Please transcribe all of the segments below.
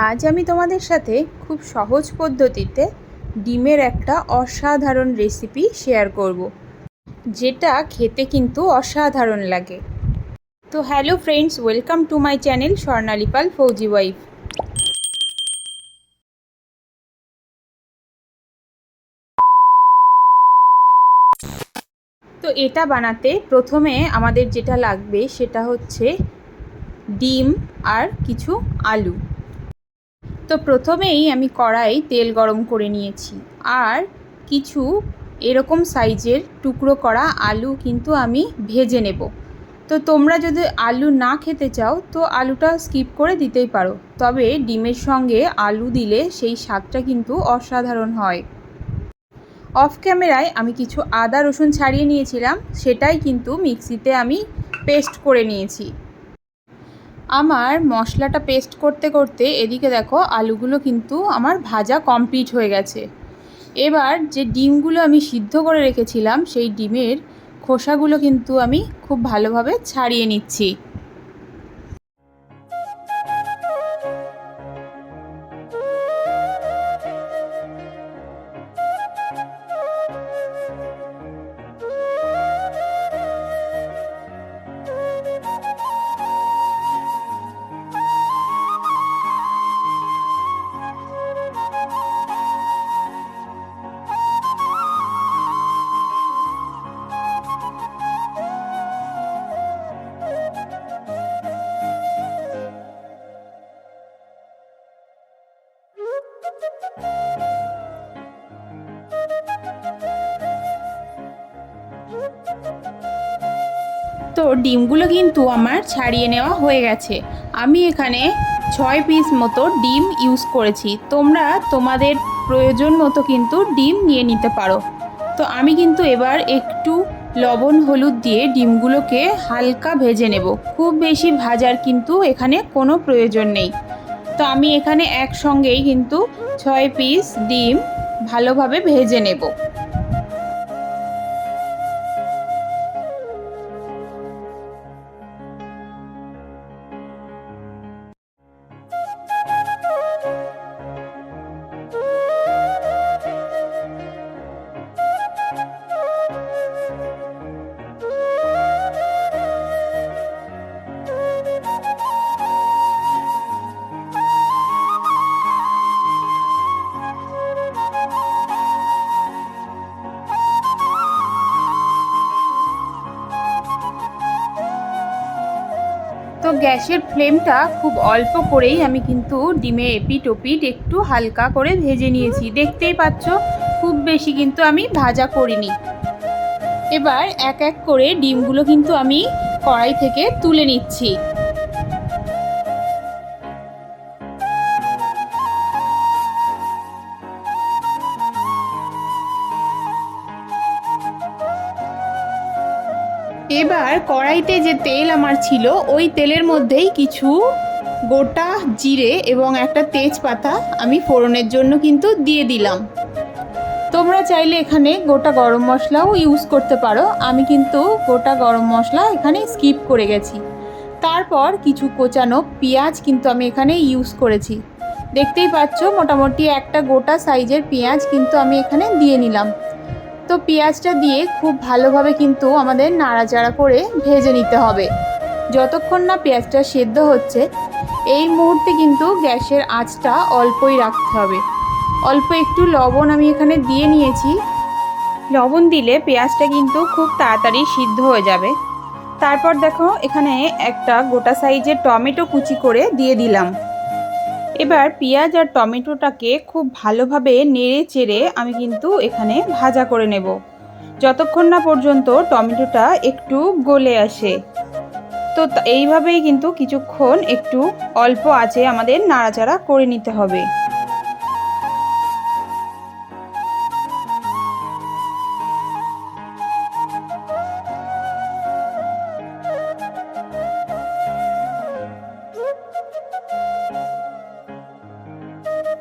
আজ আমি তোমাদের সাথে খুব সহজ পদ্ধতিতে ডিমের একটা অসাধারণ রেসিপি শেয়ার করব। যেটা খেতে কিন্তু অসাধারণ লাগে তো hello friends welcome to my channel Swarnali Pal Fauji wife তো এটা বানাতে প্রথমে আমাদের যেটা লাগবে সেটা হচ্ছে ডিম আর কিছু আলু তো প্রথমেই আমি কড়াই তেল গরম করে নিয়েছি। আর কিছু এরকম সাইজের টুকরো করা আলু কিন্তু আমি ভেজে নেব। তো তোমরা যদি আলু না খেতে চাও, তো আলুটা স্কিপ করে দিতেই পারো। তবে ডিমের সঙ্গে আলু দিলে সেই স্বাদটা কিন্তু অসাধারণ হয়। অফ ক্যামেরায় আমি কিছু আদা রসুন ছাড়িয়ে নিয়েছিলাম। সেটাই কিন্তু মিক্সিতে আমি পেস্ট করে নিয়েছি। আমার মশলাটা পেস্ট করতে করতে এদিকে দেখো আলুগুলো কিন্তু আমার ভাজা কমপ্লিট হয়ে গেছে। এবার যে ডিমগুলো আমি সিদ্ধ করে রেখেছিলাম, সেই ডিমের খোসাগুলো কিন্তু আমি খুব ভালোভাবে ছাড়িয়ে নিচ্ছি। তো ডিমগুলো কিন্তু আমার ছাড়িয়ে নেওয়া হয়ে গেছে। আমি এখানে ছয় পিস মতো ডিম ইউজ করেছি। তোমরা তোমাদের প্রয়োজন মতো কিন্তু ডিম নিয়ে নিতে পারো। তো আমি কিন্তু এবার একটু লবণ, হলুদ দিয়ে ডিমগুলোকে হালকা ভেজে নেব। খুব বেশি ভাজার কিন্তু এখানে কোনো প্রয়োজন নেই। তো আমি এখানে একসঙ্গেই কিন্তু ছয় পিস ডিম ভালোভাবে ভেজে নেব। গ্যাসের ফ্লেমটা খুব অল্প করেই আমি কিন্তু ডিমে এপিট ওপিট একটু হালকা করে ভেজে নিয়েছি। দেখতেই পাচ্ছ, খুব বেশি কিন্তু আমি ভাজা করিনি। এবার এক এক করে ডিমগুলো কিন্তু আমি কড়াই থেকে তুলে নিচ্ছি। এবার কড়াইতে যে তেল আমার ছিল, ওই তেলের মধ্যেই কিছু গোটা জিরে এবং একটা তেজপাতা আমি ফোড়নের জন্য কিন্তু দিয়ে দিলাম। তোমরা চাইলে এখানে গোটা গরম মশলাও ইউজ করতে পারো। আমি কিন্তু গোটা গরম মশলা এখানে স্কিপ করে গেছি। তারপর কিছু কোচানো পেঁয়াজ কিন্তু আমি এখানে ইউজ করেছি। দেখতেই পাচ্ছ, মোটামুটি একটা গোটা সাইজের পেঁয়াজ কিন্তু আমি এখানে দিয়ে নিলাম। তো পেঁয়াজটা দিয়ে খুব ভালোভাবে কিন্তু আমাদের নাড়াচাড়া করে ভেজে নিতে হবে। যতক্ষণ না পেঁয়াজটা সেদ্ধ হচ্ছে, এই মুহূর্তে কিন্তু গ্যাসের আঁচটা অল্পই রাখতে হবে। অল্প একটু লবণ আমি এখানে দিয়ে নিয়েছি। লবণ দিলে পেঁয়াজটা কিন্তু খুব তাড়াতাড়ি সিদ্ধ হয়ে যাবে। তারপর দেখো, এখানে একটা গোটা সাইজের টমেটো কুচি করে দিয়ে দিলাম। এবার পেঁয়াজ আর টমেটোটাকে খুব ভালোভাবে নেড়ে চেড়ে আমি কিন্তু এখানে ভাজা করে নেব। যতক্ষণ না পর্যন্ত টমেটোটা একটু গলে আসে। তো এইভাবেই কিন্তু কিছুক্ষণ একটু অল্প আছে আমাদের নাড়াচাড়া করে নিতে হবে।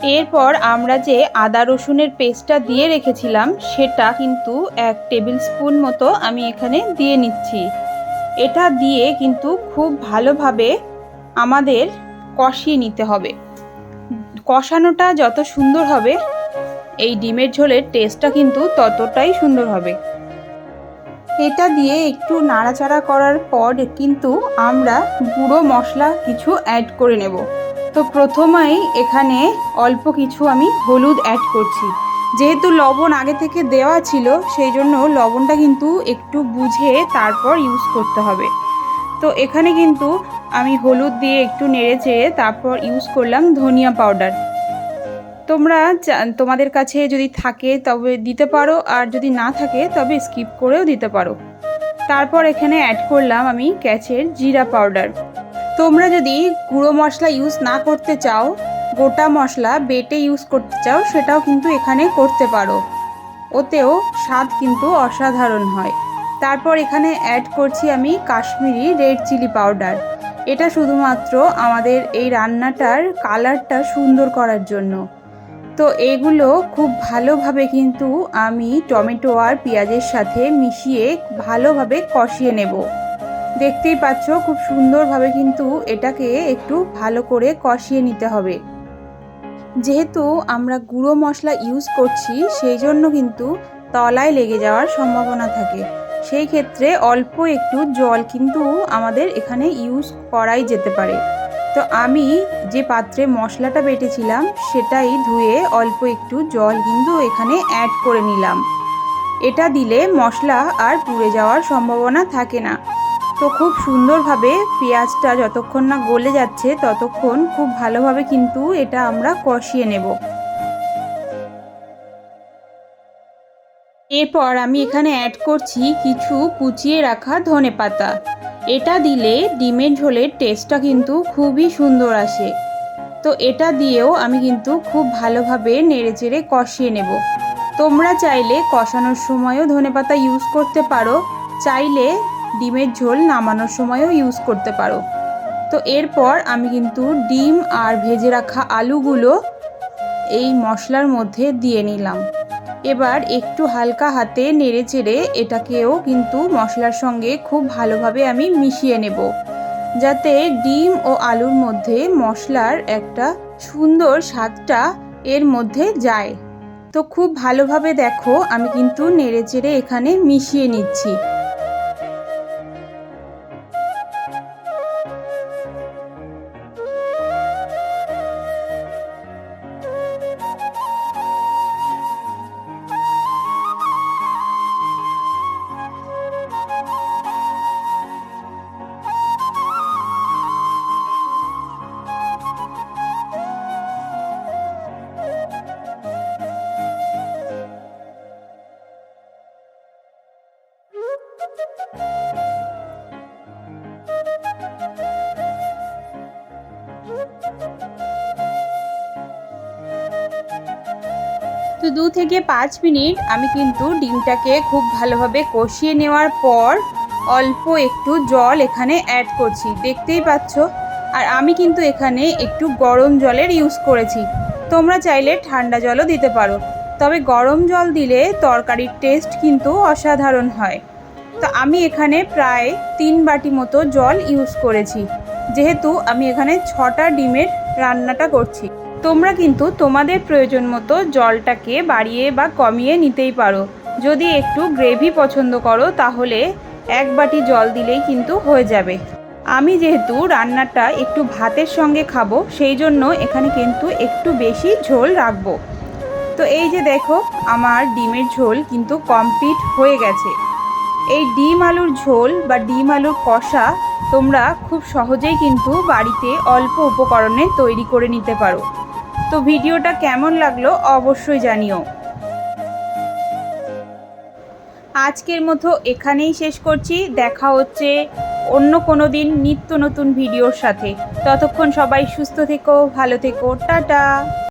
এরপর আমরা যে আদা রসুনের পেস্টটা দিয়ে রেখেছিলাম, সেটা কিন্তু এক টেবিল স্পুন মতো আমি এখানে দিয়ে নিচ্ছি। এটা দিয়ে কিন্তু খুব ভালোভাবে আমাদের কষিয়ে নিতে হবে। কষানোটা যত সুন্দর হবে, এই ডিমের ঝোলের টেস্টটা কিন্তু ততটাই সুন্দর হবে। এটা দিয়ে একটু নাড়াচাড়া করার পর কিন্তু আমরা গুঁড়ো মশলা কিছু অ্যাড করে নেব। তো প্রথমেই এখানে অল্প কিছু আমি হলুদ অ্যাড করছি। যেহেতু লবণ আগে থেকে দেওয়া ছিল, সেই জন্য লবণটা কিন্তু একটু বুঝে তারপর ইউজ করতে হবে। তো এখানে কিন্তু আমি হলুদ দিয়ে একটু নেড়ে চেড়ে তারপর ইউজ করলাম ধনিয়া পাউডার তোমরা তোমাদের কাছে যদি থাকে তবে দিতে পারো, আর যদি না থাকে তবে স্কিপ করেও দিতে পারো। তারপর এখানে অ্যাড করলাম আমি ক্যাচের জিরা পাউডার তোমরা যদি গুঁড়ো মশলা ইউজ না করতে চাও, গোটা মশলা বেটে ইউজ করতে চাও, সেটাও কিন্তু এখানে করতে পারো। ওতেও স্বাদ কিন্তু অসাধারণ হয়। তারপর এখানে অ্যাড করছি আমি কাশ্মীরি রেড চিলি পাউডার এটা শুধুমাত্র আমাদের এই রান্নাটার কালারটা সুন্দর করার জন্য। তো এগুলো খুব ভালোভাবে কিন্তু আমি টমেটো আর পেঁয়াজের সাথে মিশিয়ে ভালোভাবে কষিয়ে নেব। দেখতেই পাচ্ছ, খুব সুন্দরভাবে কিন্তু এটাকে একটু ভালো করে কষিয়ে নিতে হবে। যেহেতু আমরা গুঁড়ো মশলা ইউজ করছি, সেই জন্য কিন্তু তলায় লেগে যাওয়ার সম্ভাবনা থাকে। সেই ক্ষেত্রে অল্প একটু জল কিন্তু আমাদের এখানে ইউজ করাই যেতে পারে। তো আমি যে পাত্রে মশলাটা বেটেছিলাম, সেটাই ধুয়ে অল্প একটু জল কিন্তু এখানে অ্যাড করে নিলাম। এটা দিলে মশলা আর পুড়ে যাওয়ার সম্ভাবনা থাকে না। তো খুব সুন্দরভাবে পেঁয়াজটা যতক্ষণ না গলে যাচ্ছে, ততক্ষণ খুব ভালোভাবে কিন্তু এটা আমরা কষিয়ে নেব। এরপর আমি এখানে অ্যাড করছি কিছু কুচিয়ে রাখা ধনে পাতা। এটা দিলে ডিমের ঝোলের টেস্টটা কিন্তু খুবই সুন্দর আসে। তো এটা দিয়েও আমি কিন্তু খুব ভালোভাবে নেড়েচেড়ে কষিয়ে নেব। তোমরা চাইলে কষানোর সময়ও ধনেপাতা ইউজ করতে পারো, চাইলে ডিমের ঝোল নামানোর সময়ও ইউজ করতে পারো। তো এরপর আমি কিন্তু ডিম আর ভেজে রাখা আলুগুলো এই মশলার মধ্যে দিয়ে নিলাম। এবার একটু হালকা হাতে নেড়ে চেড়ে এটাকেও কিন্তু মশলার সঙ্গে খুব ভালোভাবে আমি মিশিয়ে নেব। যাতে ডিম ও আলুর মধ্যে মশলার একটা সুন্দর স্বাদটা এর মধ্যে যায়। তো খুব ভালোভাবে দেখো, আমি কিন্তু নেড়ে চেড়ে এখানে মিশিয়ে নিচ্ছি। দু থেকে পাঁচ মিনিট আমি কিন্তু ডিমটাকে খুব ভালোভাবে কষিয়ে নেওয়ার পর অল্প একটু জল এখানে অ্যাড করছি। দেখতেই পাচ্ছ? আর আমি কিন্তু এখানে একটু গরম জলের ইউজ করেছি। তোমরা চাইলে ঠান্ডা জলও দিতে পারো। তবে গরম জল দিলে তরকারির টেস্ট কিন্তু অসাধারণ হয়। তো আমি এখানে প্রায় তিন বাটি মতো জল ইউজ করেছি। যেহেতু আমি এখানে ছটা ডিমের রান্নাটা করছি। তোমরা কিন্তু তোমাদের প্রয়োজন মতো জলটাকে বাড়িয়ে বা কমিয়ে নিতেই পারো। যদি একটু গ্রেভি পছন্দ করো, তাহলে এক বাটি জল দিলেই কিন্তু হয়ে যাবে। আমি যেহেতু রান্নাটা একটু ভাতের সঙ্গে খাব, সেই জন্য এখানে কিন্তু একটু বেশি ঝোল রাখব। তো এই যে দেখো, আমার ডিমের ঝোল কিন্তু কমপ্লিট হয়ে গেছে। এই ডিম আলুর ঝোল বা ডিম আলুর কষা তোমরা খুব সহজেই কিন্তু বাড়িতে অল্প উপকরণে তৈরি করে নিতে পারো। তো ভিডিওটা কেমন লাগল অবশ্যই জানিও। আজকের মতো এখানেই শেষ করছি। দেখা হচ্ছে অন্য কোনো দিন নিত্য নতুন ভিডিওর সাথে। ততক্ষণ সবাই সুস্থ থেকো, ভালো থেকো, টাটা।